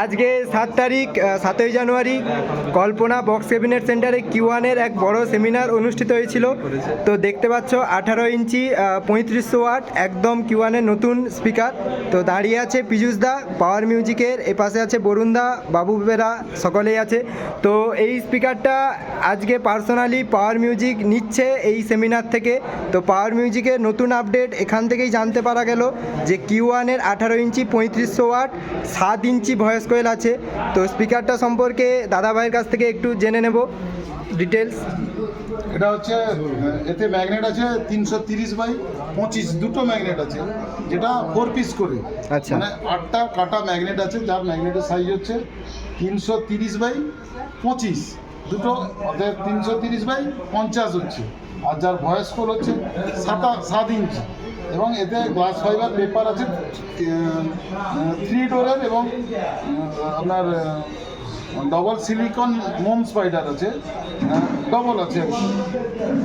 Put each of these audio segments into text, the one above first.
আজকে সাত তারিখ সাতই জানুয়ারি, কল্পনা বক্স ক্যাবিনেট সেন্টারে কিউয়ানের এক বড় সেমিনার অনুষ্ঠিত হয়েছিল। তো দেখতে পাচ্ছ, আঠারো ইঞ্চি পঁয়ত্রিশশো ওয়াট, একদম কিউয়ানের নতুন স্পিকার। তো দাঁড়িয়ে আছে পীযুষ দা, পাওয়ার মিউজিকের, এপাশে আছে বরুণ দা, বাবু বেরা, সকলেই আছে। তো এই স্পিকারটা আজকে পার্সোনালি পাওয়ার মিউজিক নিচ্ছে এই সেমিনার থেকে। তো পাওয়ার মিউজিকের নতুন আপডেট এখান থেকেই জানতে পারা গেল যে কিউ ওয়ানের আঠারো ইঞ্চি, পঁয়ত্রিশশো ওয়াট, সাত ইঞ্চি ভয়েস কোয়েল আছে। তো স্পিকারটা সম্পর্কে দাদাভাইয়ের কাছ থেকে একটু জেনে নেব ডিটেলস। এটা হচ্ছে এতে ম্যাগনেট আছে তিনশো তিরিশ বাই পঁচিশ দুটো ম্যাগনেট আছে যেটা ফোর পিস করে। আচ্ছা। মানে আটটা কাটা ম্যাগনেট আছে যার ম্যাগনেটের সাইজ হচ্ছে তিনশো তিরিশ বাই পঁচিশ দুটো তিনশো তিরিশ বাই পঞ্চাশ হচ্ছে আর যার ভয়েস কোল হচ্ছে সাতা সাত ইঞ্চি এবং এতে গ্লাস ফাইবার পেপার আছে থ্রি ডোরের এবং আপনার ডবল সিলিকন মোম স্পাইডার আছে ডবল আছে।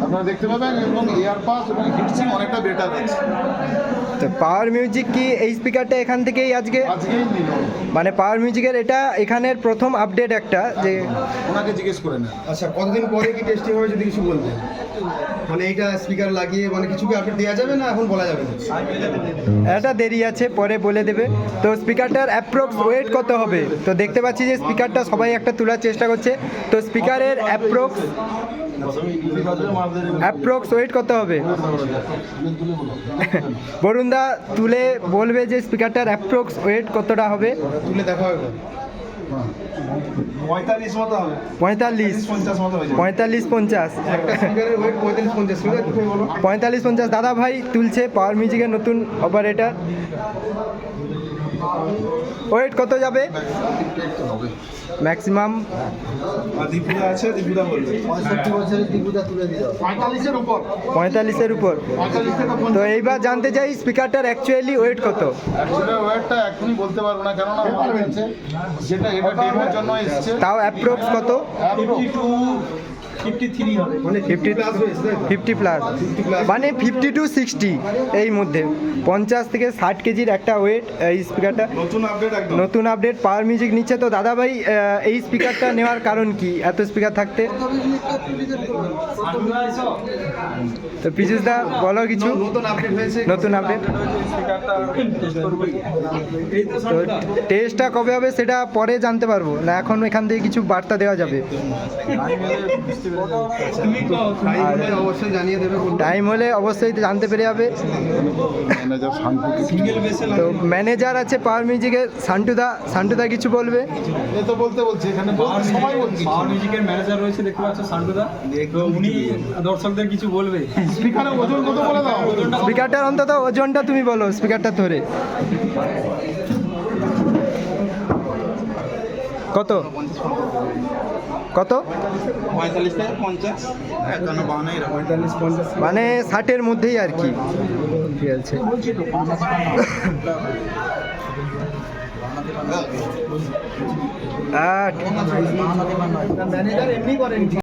আপনারা দেখতে পাবেন এবং এয়ার পাস এবং হিটসিং অনেকটা বেটার আছে। তো পাওয়ার মিউজিক কি এই স্পিকারটা এখান থেকেই আজকে? আজকেই নিল। মানে পাওয়ার মিউজিকের এটা এখানের প্রথম আপডেট একটা যে ওনাকে জিজ্ঞেস করে নেন। আচ্ছা কতদিন পরে কি টেস্টিং হবে যদি কিছু বলতেন? মানে এইটা স্পিকার লাগিয়ে মানে কিছু কি আপডেট দেওয়া যাবে না এখন বলা যাবে না? এটা দেরি আছে পরে বলে দেবে। তো স্পিকারটার অ্যাপ্রক্স ওয়েট কত হবে? তো দেখতে পাচ্ছি যে স্পিকারটা সবাই একটা তোলার চেষ্টা করছে। তো স্পিকারের অ্যাপ্রক্স অ্যাপ্রক্স ওয়েট কত হবে? বরুণদা তুলে বলবে যে স্পিকারটার অ্যাপ্রক্স ওয়েট কতটা হবে? তুলে দেখা হবে। পঁয়তাল্লিশ মতো হবে। পঁয়তাল্লিশ। পঞ্চাশ মতো পঁয়তাল্লিশ পঞ্চাশ। পঁয়তাল্লিশ পঞ্চাশ। দাদা ভাই তুলছে পাওয়ার মিউজিকের নতুন অপারেটর ওয়েট কত যাবে? ম্যাক্সিমাম দীপুদা আছে দীপুদা বলবে। পঁয়তাল্লিশের উপর। পঁয়তাল্লিশের উপর। তো এইবার জানতে চাই স্পিকারটার অ্যাকচুয়ালি ওয়েট কত? ওয়েটটা এখনই বলতে পারব না কেননা যেটা এটা ডেমোর জন্য এসছে। তাও অ্যাপ্রক্স কত? মানে ফিফটি প্লাস? ফিফটি মানে ফিফটি টু সিক্সটি এই মধ্যে। পঞ্চাশ থেকে ষাট কেজির একটা ওয়েট এই স্পিকারটা নতুন আপডেট নতুন আপডেট পাওয়ার মিউজিক নিচ্ছে। তো দাদা ভাই এই স্পিকারটা নেওয়ার কারণ কি? এত স্পিকার থাকতে? তো পীযুষ দা বলো কিছু। নতুন আপডেট নতুন আপডেট তো টেস্টটা কবে হবে সেটা পরে জানতে পারব। না এখন এখান থেকে কিছু বার্তা দেওয়া যাবে। টাইম হলে অবশ্যই জানিয়ে দেবে বলবে। টাইম হলে অবশ্যই জানতে পেরে যাবে। ম্যানেজার শান্তি সিঙ্গেল বেসে তো ম্যানেজার আছে পাওয়ার মিউজিকের সান্টুদা সান্টুদা কিছু বলবে? এ তো বলতে বলছি এখানে বলছি। পাওয়ার মিউজিকের ম্যানেজার রয়েছে দেখতে পাচ্ছ সান্টুদা। উনি দর্শকদের কিছু বলবে। স্পিকারের ওজন কত বলে দাও? স্পিকারটার অন্তত ওজনটা তুমি বলো স্পিকারটা ধরে। পঁয়তাল্লিশ কত? মানে ষাটের মধ্যেই আর কি। আছে আট।